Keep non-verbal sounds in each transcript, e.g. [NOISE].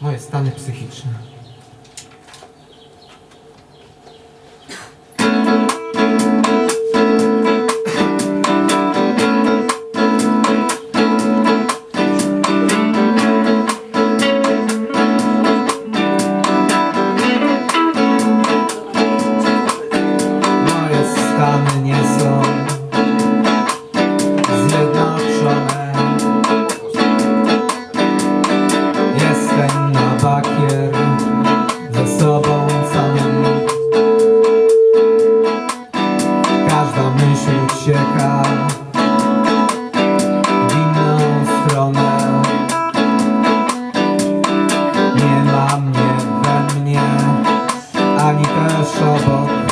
moje stany psychiczne. Oh.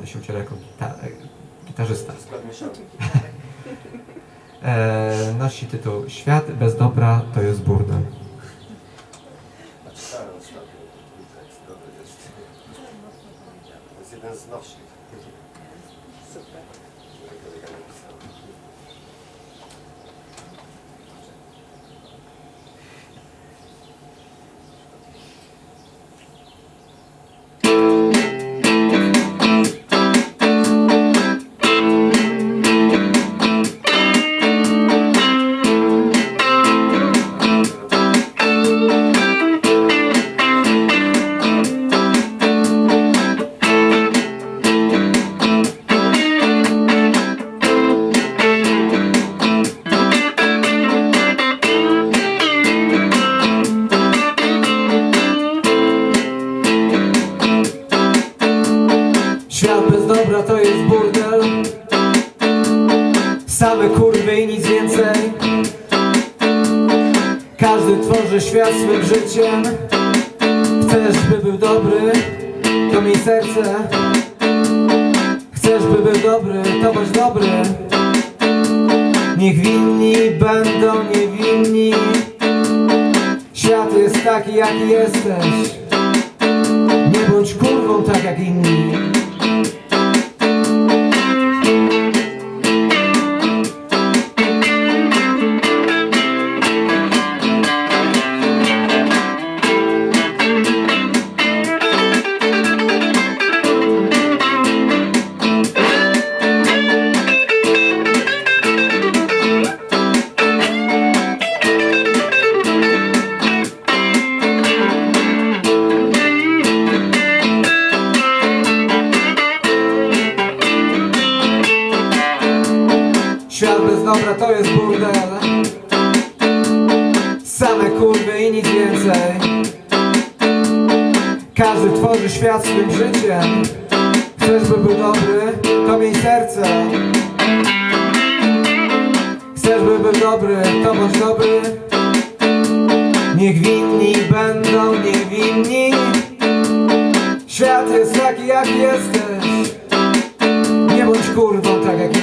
Nauczyciel, jako gita, gitarzysta. Skład mieszany. [LAUGHS] E, nosi tytuł Świat bez dobra to jest burdel. Swym życiem. Chcesz, by był dobry, to miej serce. Chcesz, by był dobry, to bądź dobry. Niech winni będą niewinni. Świat jest taki, jaki jesteś. Nie bądź kurwą tak jak inni Same kurwy i nic więcej. Każdy tworzy świat swym życiem. Chcesz by był dobry, to miej serce. Chcesz by był dobry, to bądź dobry. Niech winni będą niewinni Świat jest taki jak jesteś. Nie bądź kurwą tak jak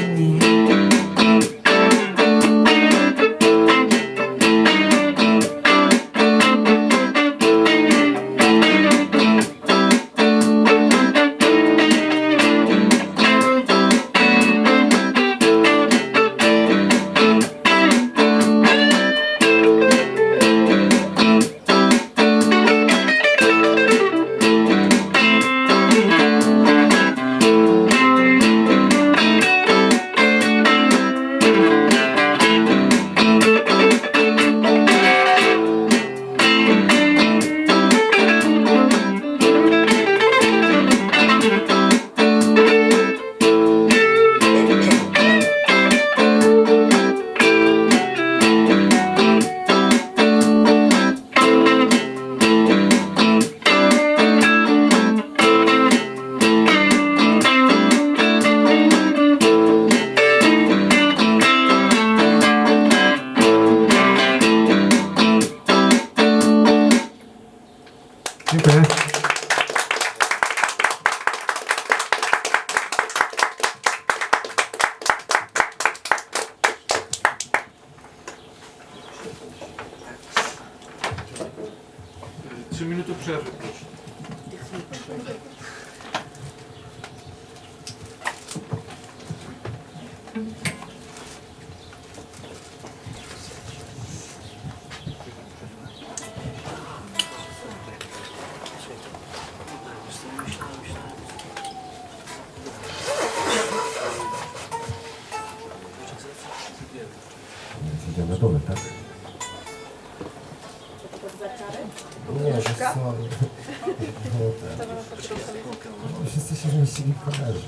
minuty przerwy, na dole, tak? Tak. No, wszyscy się zmieścili w kamerze.